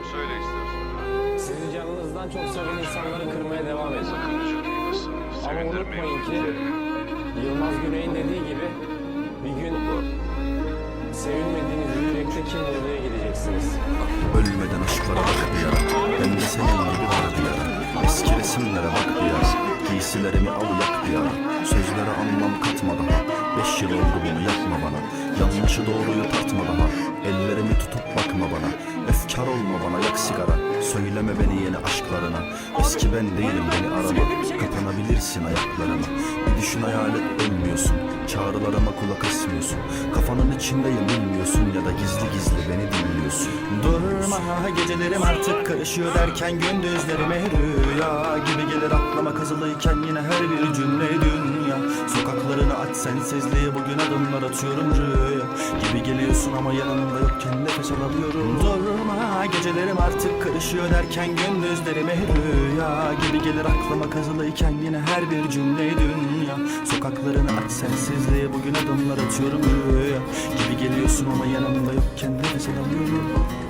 Tamam söyle istersen. Sizi canınızdan çok seven insanları kırmaya devam edin. Sakın. Ama unutmayın ki Yılmaz Güney'in dediği gibi bir gün sevilmediğiniz yürekte kim vurduya gideceksiniz. Ölmeden aşklara bak bir ara Ben de senin gibi var bir ara Eski resimlere bak bir ara Giysilerimi al yak bir ara Sözlere anlam katma daha. Beş yıl oldu bunu yapma bana. Yanlışı doğruyu tartma daha. Ellerimi tutup bakma bana Efkar olma bana yak sigara. Söyleme beni yeni aşklarına. Eski ben değilim beni arama. Kapanabilirsin ayaklarına. Bir düşün hayal et ölmüyorsun. Çağrılarıma kulak asmıyorsun. Kafanın içindeyim bilmiyorsun Ya da gizli gizli beni dinliyorsun. Durma gecelerim artık karışıyor derken Gündüzlerime rüya gibi gelir aklıma kazılıyken Yine her bir cümle dünya. Sokaklarını aç sensizliği bugün adımlar atıyorum rüya. Gibi geliyorsun ama yanımda yokken nefes alamıyorum. Durma gecelerim artık karışıyor derken Gündüzlerime rüya. Gibi gelir aklıma kazılıyken Yine her bir cümle dünya. Sokaklarını aç sensizliğe bugün adımlar atıyorum rüya. Gibi geliyorsun ama yanımda yokken nefes alamıyorum